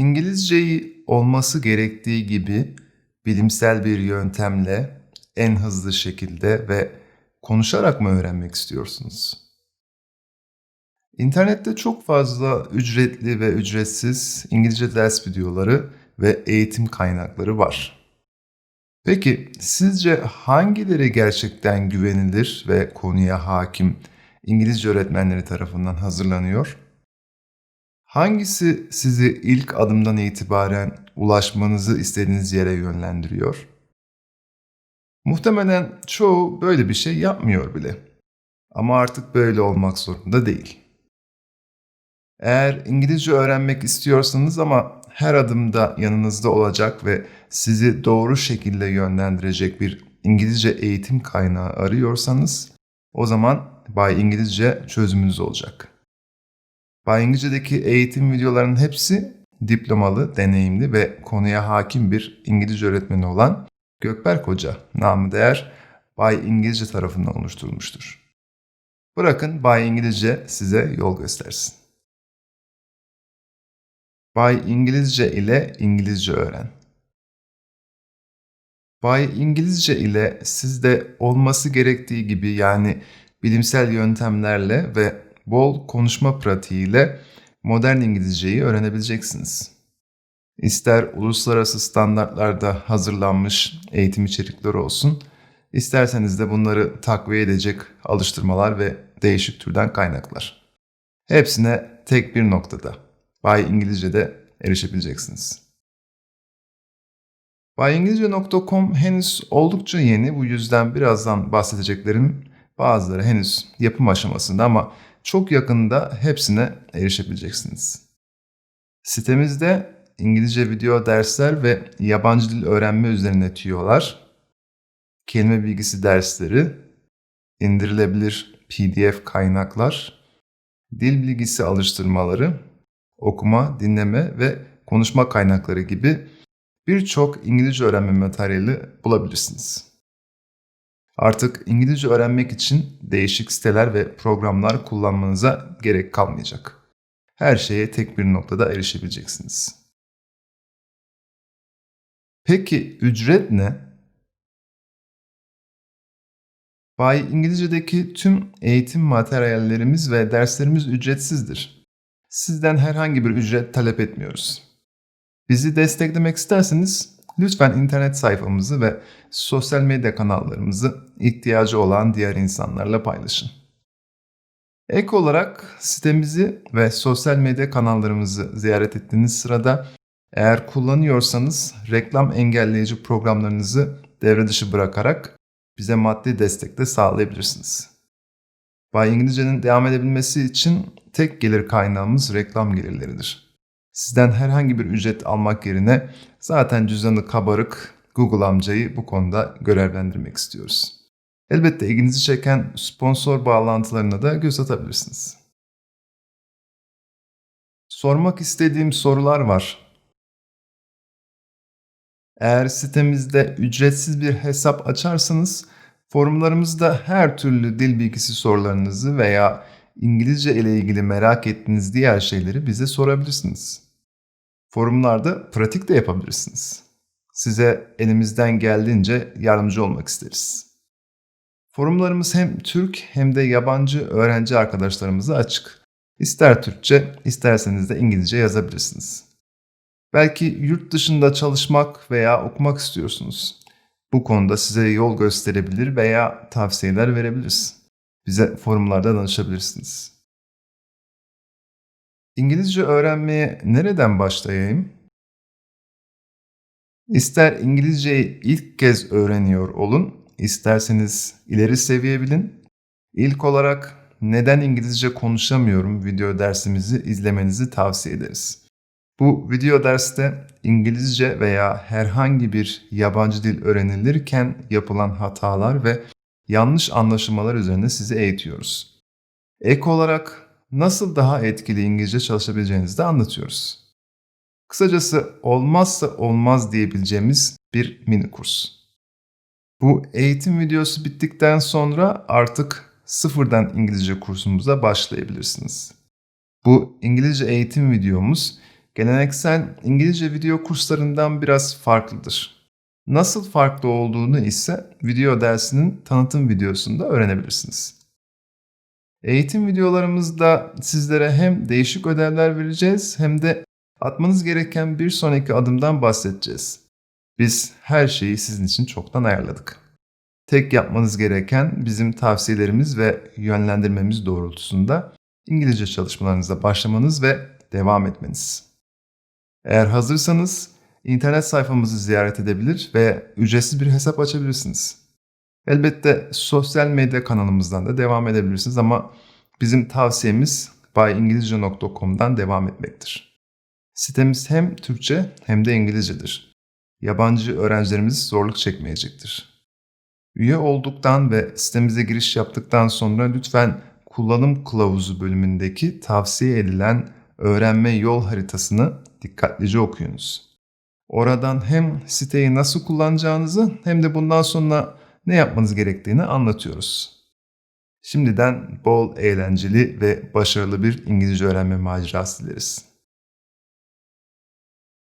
İngilizceyi olması gerektiği gibi bilimsel bir yöntemle en hızlı şekilde ve konuşarak mı öğrenmek istiyorsunuz? İnternette çok fazla ücretli ve ücretsiz İngilizce ders videoları ve eğitim kaynakları var. Peki sizce hangileri gerçekten güvenilir ve konuya hakim İngilizce öğretmenleri tarafından hazırlanıyor? Hangisi sizi ilk adımdan itibaren ulaşmanızı istediğiniz yere yönlendiriyor? Muhtemelen çoğu böyle bir şey yapmıyor bile. Ama artık böyle olmak zorunda değil. Eğer İngilizce öğrenmek istiyorsanız ama her adımda yanınızda olacak ve sizi doğru şekilde yönlendirecek bir İngilizce eğitim kaynağı arıyorsanız o zaman Bay İngilizce çözümünüz olacak. Bay İngilizce'deki eğitim videolarının hepsi diplomalı, deneyimli ve konuya hakim bir İngilizce öğretmeni olan Gökberk Hoca, namı değer Bay İngilizce tarafından oluşturulmuştur. Bırakın Bay İngilizce size yol göstersin. Bay İngilizce ile İngilizce öğren. Bay İngilizce ile siz de olması gerektiği gibi yani bilimsel yöntemlerle ve bol konuşma pratiğiyle modern İngilizceyi öğrenebileceksiniz. İster uluslararası standartlarda hazırlanmış eğitim içerikleri olsun, isterseniz de bunları takviye edecek alıştırmalar ve değişik türden kaynaklar. Hepsine tek bir noktada, Bay İngilizce'de erişebileceksiniz. Bayingilizce.com henüz oldukça yeni, bu yüzden birazdan bahsedeceklerim bazıları henüz yapım aşamasında ama çok yakında hepsine erişebileceksiniz. Sitemizde İngilizce video dersler ve yabancı dil öğrenme üzerine tüyolar, kelime bilgisi dersleri, indirilebilir PDF kaynaklar, dil bilgisi alıştırmaları, okuma, dinleme ve konuşma kaynakları gibi birçok İngilizce öğrenme materyali bulabilirsiniz. Artık İngilizce öğrenmek için değişik siteler ve programlar kullanmanıza gerek kalmayacak. Her şeye tek bir noktada erişebileceksiniz. Peki ücret ne? Bay İngilizce'deki tüm eğitim materyallerimiz ve derslerimiz ücretsizdir. Sizden herhangi bir ücret talep etmiyoruz. Bizi desteklemek isterseniz lütfen internet sayfamızı ve sosyal medya kanallarımızı ihtiyacı olan diğer insanlarla paylaşın. Ek olarak sitemizi ve sosyal medya kanallarımızı ziyaret ettiğiniz sırada eğer kullanıyorsanız reklam engelleyici programlarınızı devre dışı bırakarak bize maddi destek de sağlayabilirsiniz. Bay İngilizce'nin devam edebilmesi için tek gelir kaynağımız reklam gelirleridir. Sizden herhangi bir ücret almak yerine zaten cüzdanı kabarık Google amcayı bu konuda görevlendirmek istiyoruz. Elbette ilginizi çeken sponsor bağlantılarına da göz atabilirsiniz. Sormak istediğim sorular var. Eğer sitemizde ücretsiz bir hesap açarsanız forumlarımızda her türlü dil bilgisi sorularınızı veya İngilizce ile ilgili merak ettiğiniz diğer şeyleri bize sorabilirsiniz. Forumlarda pratik de yapabilirsiniz. Size elimizden geldiğince yardımcı olmak isteriz. Forumlarımız hem Türk hem de yabancı öğrenci arkadaşlarımıza açık. İster Türkçe, isterseniz de İngilizce yazabilirsiniz. Belki yurt dışında çalışmak veya okumak istiyorsunuz. Bu konuda size yol gösterebilir veya tavsiyeler verebiliriz. Bize forumlarda danışabilirsiniz. İngilizce öğrenmeye nereden başlayayım? İster İngilizceyi ilk kez öğreniyor olun, isterseniz ileri seviye bilin. İlk olarak neden İngilizce konuşamıyorum video dersimizi izlemenizi tavsiye ederiz. Bu video derste İngilizce veya herhangi bir yabancı dil öğrenilirken yapılan hatalar ve yanlış anlaşılmalar üzerine sizi eğitiyoruz. Ek olarak nasıl daha etkili İngilizce çalışabileceğinizi de anlatıyoruz. Kısacası olmazsa olmaz diyebileceğimiz bir mini kurs. Bu eğitim videosu bittikten sonra artık sıfırdan İngilizce kursumuza başlayabilirsiniz. Bu İngilizce eğitim videomuz geleneksel İngilizce video kurslarından biraz farklıdır. Nasıl farklı olduğunu ise video dersinin tanıtım videosunda öğrenebilirsiniz. Eğitim videolarımızda sizlere hem değişik ödevler vereceğiz hem de atmanız gereken bir sonraki adımdan bahsedeceğiz. Biz her şeyi sizin için çoktan ayarladık. Tek yapmanız gereken bizim tavsiyelerimiz ve yönlendirmemiz doğrultusunda İngilizce çalışmalarınıza başlamanız ve devam etmeniz. Eğer hazırsanız internet sayfamızı ziyaret edebilir ve ücretsiz bir hesap açabilirsiniz. Elbette sosyal medya kanalımızdan da devam edebilirsiniz ama bizim tavsiyemiz bayingilizce.com'dan devam etmektir. Sitemiz hem Türkçe hem de İngilizcedir. Yabancı öğrencilerimiz zorluk çekmeyecektir. Üye olduktan ve sitemize giriş yaptıktan sonra lütfen kullanım kılavuzu bölümündeki tavsiye edilen öğrenme yol haritasını dikkatlice okuyunuz. Oradan hem siteyi nasıl kullanacağınızı hem de bundan sonra ne yapmanız gerektiğini anlatıyoruz. Şimdiden bol eğlenceli ve başarılı bir İngilizce öğrenme macerası dileriz.